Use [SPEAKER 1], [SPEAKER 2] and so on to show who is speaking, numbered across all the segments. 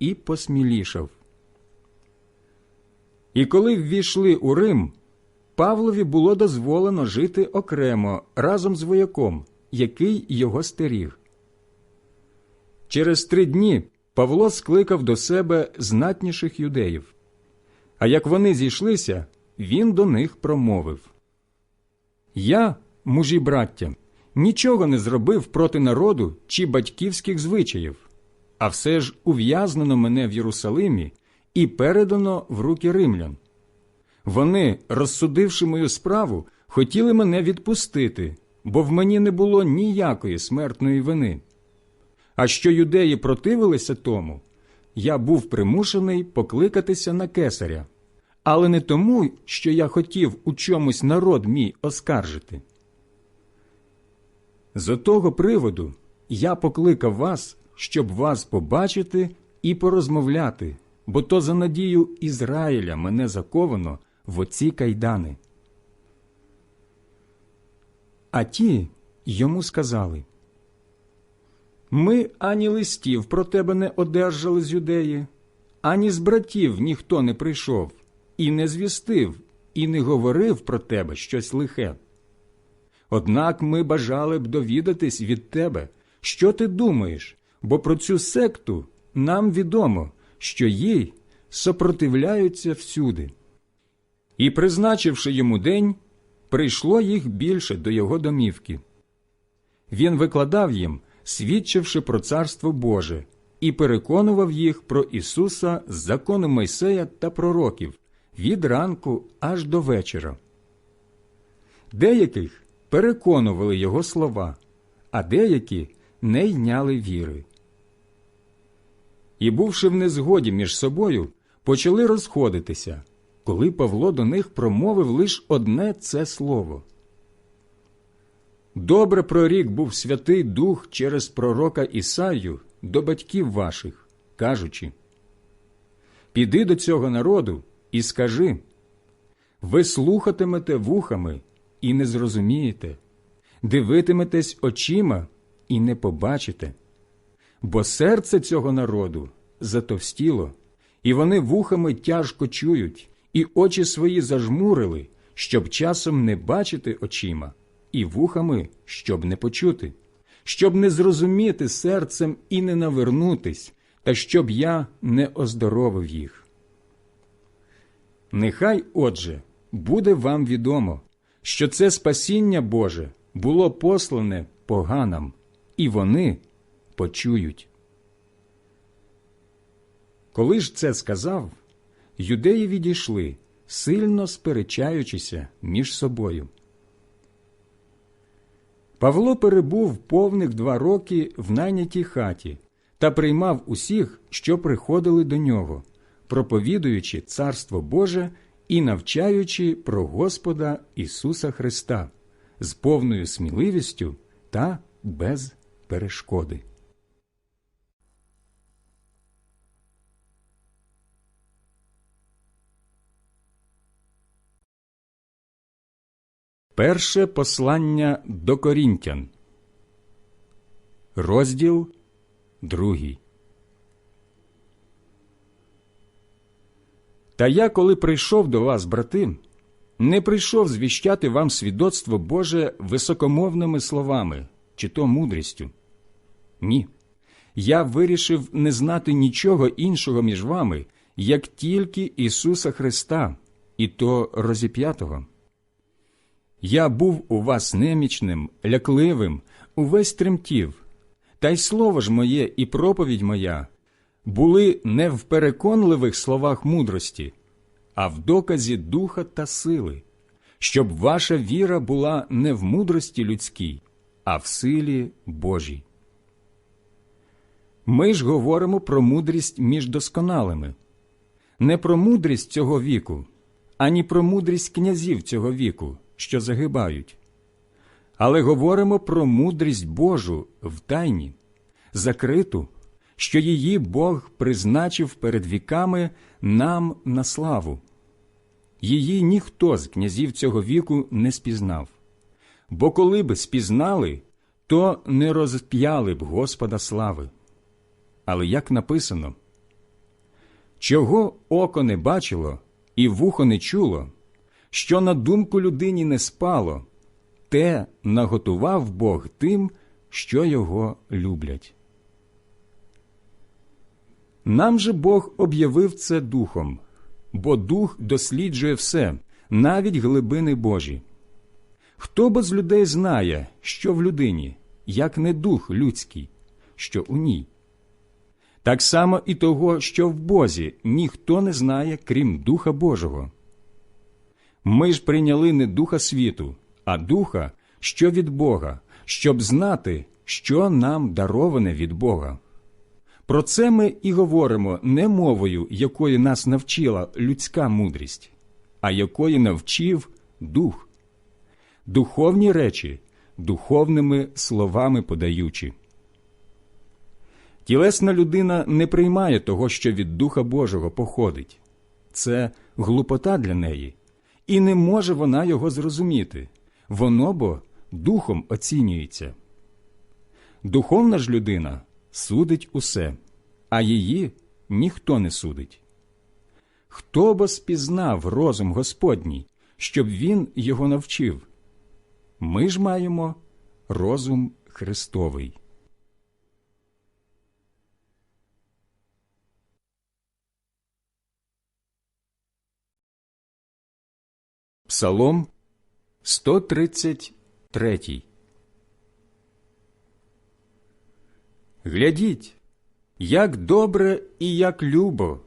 [SPEAKER 1] і посмілішав. І коли ввійшли у Рим, Павлові було дозволено жити окремо разом з вояком, який його стеріг. Через три дні Павло скликав до себе знатніших юдеїв. А як вони зійшлися, він до них промовив Я, мужі браття, нічого не зробив проти народу чи батьківських звичаїв, а все ж ув'язнено мене в Єрусалимі і передано в руки римлян. Вони, розсудивши мою справу, хотіли мене відпустити, бо в мені не було ніякої смертної вини. А що юдеї противилися тому, я був примушений покликатися на кесаря, але не тому, що я хотів у чомусь народ мій оскаржити. З отого приводу я покликав вас, щоб вас побачити і порозмовляти, бо то за надію Ізраїля мене заковано в оці кайдани. А ті йому сказали Ми ані листів про тебе не одержали з юдеї, ані з братів ніхто не прийшов, і не звістив, і не говорив про тебе щось лихе. Однак ми бажали б довідатись від тебе, що ти думаєш, бо про цю секту нам відомо, що їй сопротивляються всюди. І, призначивши йому день, прийшло їх більше до його домівки. Він викладав їм, свідчивши про царство Боже, і переконував їх про Ісуса з закону Мойсея та пророків від ранку аж до вечора. Деяких переконували його слова, а деякі не йняли віри. І, бувши в незгоді між собою, почали розходитися, коли Павло до них промовив лише одне це слово. Добре прорік був Святий Дух через пророка Ісаю до батьків ваших, кажучи Піди до цього народу і скажи ви слухатимете вухами і не зрозумієте, дивитиметесь очима і не побачите, бо серце цього народу затовстіло, і вони вухами тяжко чують, і очі свої зажмурили, щоб часом не бачити очима, і вухами, щоб не почути, щоб не зрозуміти серцем і не навернутись, та щоб я не оздоровив їх. Нехай, отже, буде вам відомо, що це спасіння Боже було послане поганам, і вони почують. Коли ж це сказав, юдеї відійшли, сильно сперечаючися між собою. Павло перебув повних два роки в найнятій хаті та приймав усіх, що приходили до нього, проповідуючи Царство Боже і навчаючи про Господа Ісуса Христа з повною сміливістю та без перешкоди. Перше послання до Корінтян, розділ другий. Та я, коли прийшов до вас, брати, не прийшов звіщати вам свідоцтво Боже високомовними словами, чи то мудрістю. Ні. Я вирішив не знати нічого іншого між вами, як тільки Ісуса Христа, і то розіп'ятого. Я був у вас немічним, лякливим, увесь тремтів, та й слово ж моє і проповідь моя були не в переконливих словах мудрості, а в доказі духа та сили, щоб ваша віра була не в мудрості людській, а в силі Божій. Ми ж говоримо про мудрість між досконалими, не про мудрість цього віку, ані про мудрість князів цього віку, що загибають, але говоримо про мудрість Божу в тайні, закриту, що її Бог призначив перед віками нам на славу. Її ніхто з князів цього віку не спізнав, бо коли б спізнали, то не розп'яли б Господа слави. Але як написано, чого око не бачило і вухо не чуло, що на думку людині не спало, те наготував Бог тим, що його люблять. Нам же Бог об'явив це духом, бо дух досліджує все, навіть глибини Божі. Хто бо з людей знає, що в людині, як не дух людський, що у ній? Так само і того, що в Бозі ніхто не знає, крім Духа Божого. Ми ж прийняли не духа світу, а духа, що від Бога, щоб знати, що нам дароване від Бога. Про це ми і говоримо не мовою, якої нас навчила людська мудрість, а якої навчив дух, духовні речі, духовними словами подаючи. Тілесна людина не приймає того, що від Духа Божого походить. Це глупота для неї, і не може вона його зрозуміти. Воно бо духом оцінюється. Духовна ж людина судить усе, а її ніхто не судить. Хто бо спізнав розум Господній, щоб він його навчив? Ми ж маємо розум Христовий. Псалом 133 Глядіть, як добре і як любо,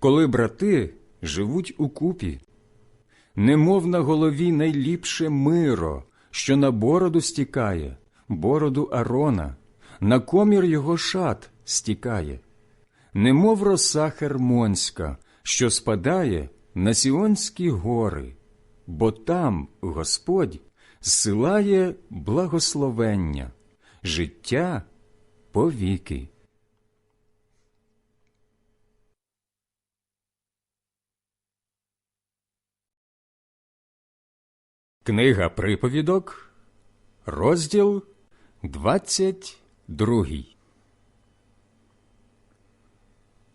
[SPEAKER 1] коли брати живуть укупі. Немов на голові найліпше миро, що на бороду стікає, бороду Арона, на комір його шат стікає, немов роса хермонська, що спадає на Сіонські гори, бо там Господь зсилає благословення, життя повіки. Книга приповідок, розділ 22.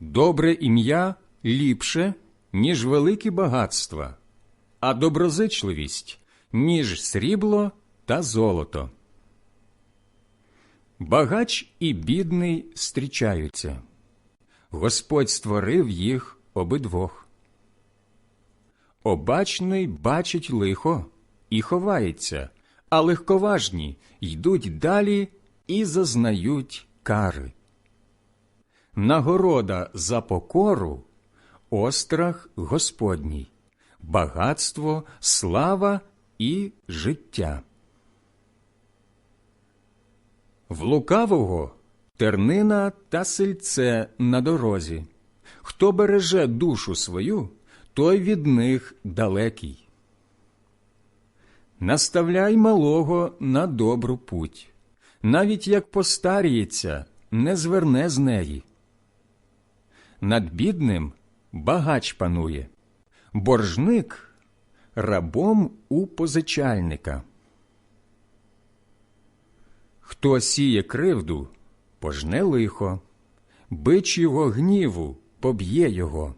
[SPEAKER 1] Добре ім'я ліпше, ніж великі багатства, а доброзичливість, ніж срібло та золото. Багач і бідний зустрічаються. Господь створив їх обидвох. Обачний бачить лихо і ховається, а легковажні йдуть далі і зазнають кари. Нагорода за покору острах Господній, багатство, слава і життя. В лукавого тернина та сельце на дорозі. Хто береже душу свою, той від них далекий. Наставляй малого на добру путь, навіть як постаріється, не зверне з неї. Над бідним багач панує, боржник рабом у позичальника. Хто сіє кривду, пожне лихо, бич його гніву поб'є його.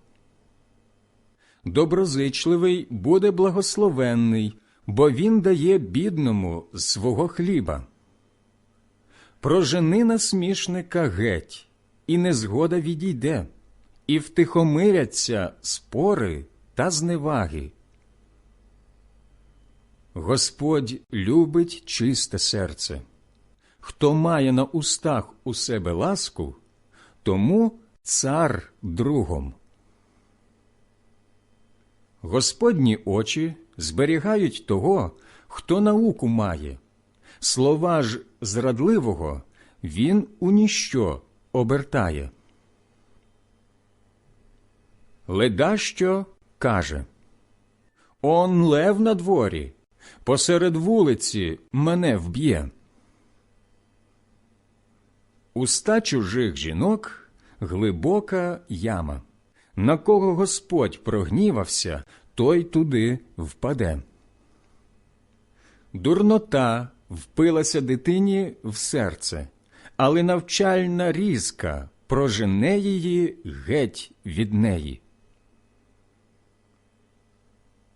[SPEAKER 1] Доброзичливий буде благословенний, бо він дає бідному свого хліба. Прожени насмішника геть, і незгода відійде, і втихомиряться спори та зневаги. Господь любить чисте серце. Хто має на устах у себе ласку, тому цар другом. Господні очі зберігають того, хто науку має. Слова ж зрадливого він у ніщо обертає. Ледащо каже Он лев на дворі, посеред вулиці мене вб'є. Уста чужих жінок глибока яма. На кого Господь прогнівався, той туди впаде. Дурнота впилася дитині в серце, але навчальна різка прожене її геть від неї.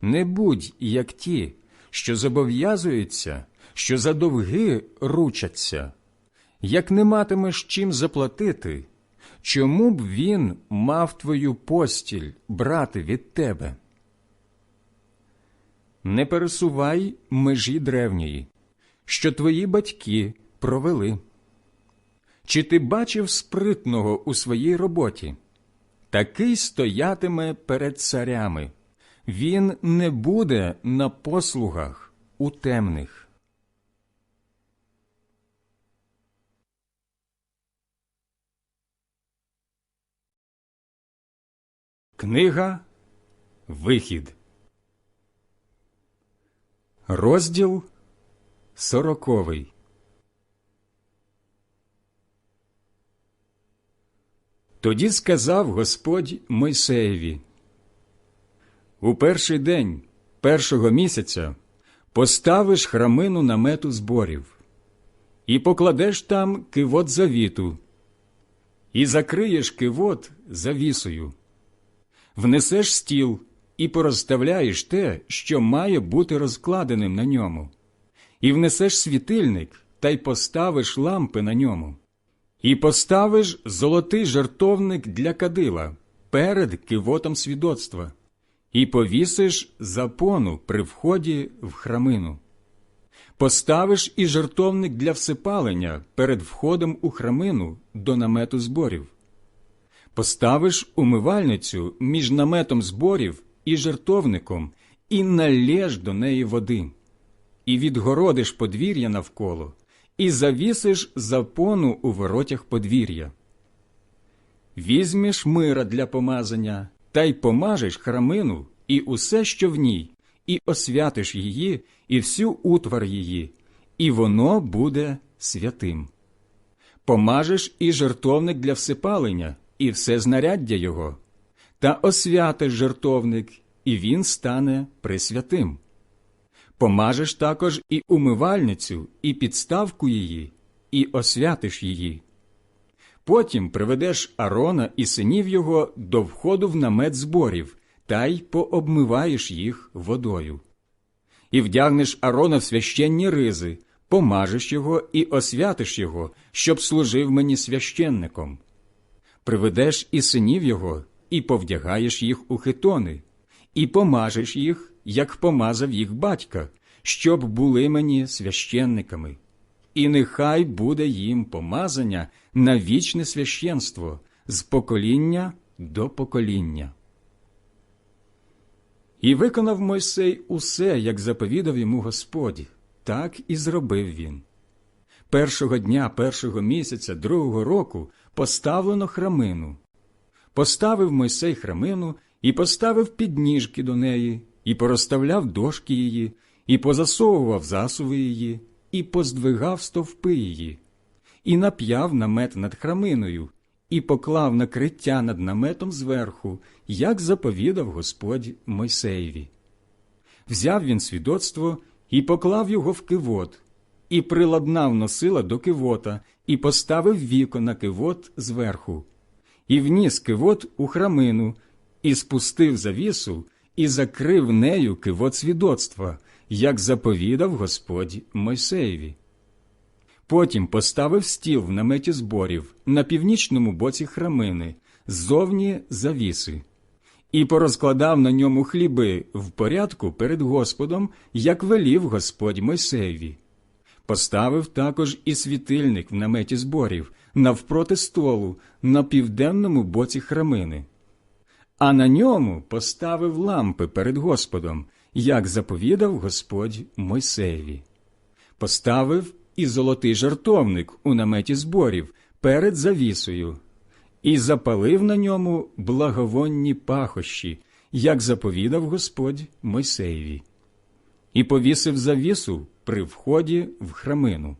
[SPEAKER 1] Не будь як ті, що зобов'язуються, що за довги ручаться. Як не матимеш чим заплатити, чому б він мав твою постіль брати від тебе? Не пересувай межі древньої, що твої батьки провели. Чи ти бачив спритного у своїй роботі? Такий стоятиме перед царями, він не буде на послугах у темних. Книга Вихід. Розділ сороковий. Тоді сказав Господь Мойсеєві У перший день першого місяця поставиш храмину намету зборів, і покладеш там кивот завіту, і закриєш кивот завісою, внесеш стіл і порозставляєш те, що має бути розкладеним на ньому, і внесеш світильник та й поставиш лампи на ньому. І поставиш золотий жертовник для кадила перед кивотом свідоцтва, і повісиш запону при вході в храмину. Поставиш і жертовник для всипалення перед входом у храмину до намету зборів. Поставиш умивальницю між наметом зборів і жертовником, і налєш до неї води, і відгородиш подвір'я навколо і завісиш запону у воротях подвір'я. Візьмеш мира для помазання, та й помажеш храмину і усе, що в ній, і освятиш її, і всю утвар її, і воно буде святим. Помажеш і жертовник для всипалення, і все знаряддя його, та освятиш жертовник, і він стане пресвятим. Помажеш також і умивальницю, і підставку її, і освятиш її. Потім приведеш Арона і синів його до входу в намет зборів та й пообмиваєш їх водою. І вдягнеш Арона в священні ризи, помажеш його і освятиш його, щоб служив мені священником. Приведеш і синів його, і повдягаєш їх у хитони, і помажеш їх як помазав їх батька, щоб були мені священниками, і нехай буде їм помазання на вічне священство з покоління до покоління. І виконав Мойсей усе, як заповідав йому Господь, так і зробив він. Першого дня першого місяця другого року поставлено храмину. Поставив Мойсей храмину і поставив підніжки до неї, і порозставляв дошки її, і позасовував засуви її, і поздвигав стовпи її, і нап'яв намет над храминою, і поклав накриття над наметом зверху, як заповідав Господь Мойсеєві. Взяв він свідоцтво і поклав його в кивот, і приладнав носила до кивота, і поставив віко на кивот зверху, і вніс кивот у храмину, і спустив завісу, і закрив нею кивот свідоцтва, як заповідав Господь Мойсеєві. Потім поставив стіл в наметі зборів на північному боці храмини, ззовні завіси, і порозкладав на ньому хліби в порядку перед Господом, як велів Господь Мойсеєві. Поставив також і світильник в наметі зборів навпроти столу на південному боці храмини а на ньому поставив лампи перед Господом, як заповідав Господь Мойсеєві. Поставив і золотий жартовник у наметі зборів перед завісою, і запалив на ньому благовонні пахощі, як заповідав Господь Мойсеєві, і повісив завісу при вході в храмину.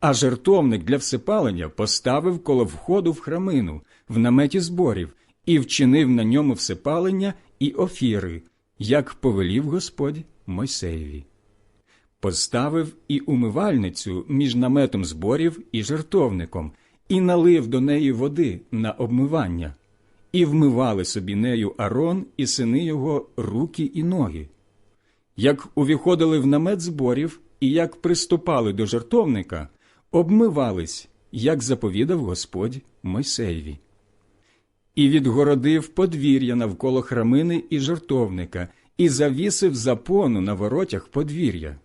[SPEAKER 1] А жертовник для всипалення поставив коло входу в храмину в наметі зборів і вчинив на ньому всепалення і офіри, як повелів Господь Мойсеєві. Поставив і умивальницю між наметом зборів і жертовником, і налив до неї води на обмивання, і вмивали собі нею Арон і сини його руки і ноги. Як увіходили в намет зборів і як приступали до жертовника, обмивались, як заповідав Господь Мойсеєві і відгородив подвір'я навколо храмини і жертовника, і завісив запону на воротях подвір'я.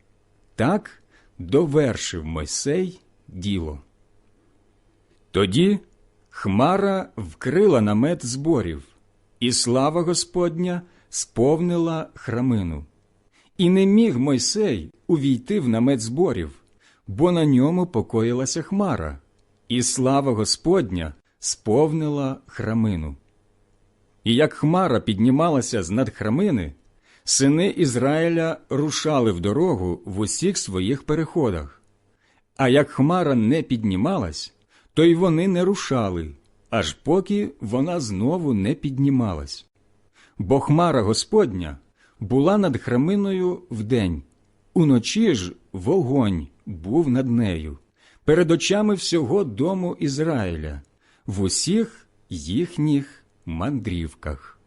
[SPEAKER 1] Так довершив Мойсей діло. Тоді Хмара вкрила намет зборів, і слава Господня сповнила храмину. І не міг Мойсей увійти в намет зборів, бо на ньому покоїлася хмара, і слава Господня сповнила храмину. І як хмара піднімалася з над храмини, сини Ізраїля рушали в дорогу в усіх своїх переходах. А як хмара не піднімалась, то й вони не рушали, аж поки вона знову не піднімалась. Бо хмара Господня була над храминою вдень, уночі ж вогонь був над нею, перед очами всього дому Ізраїля, в усіх їхніх мандрівках.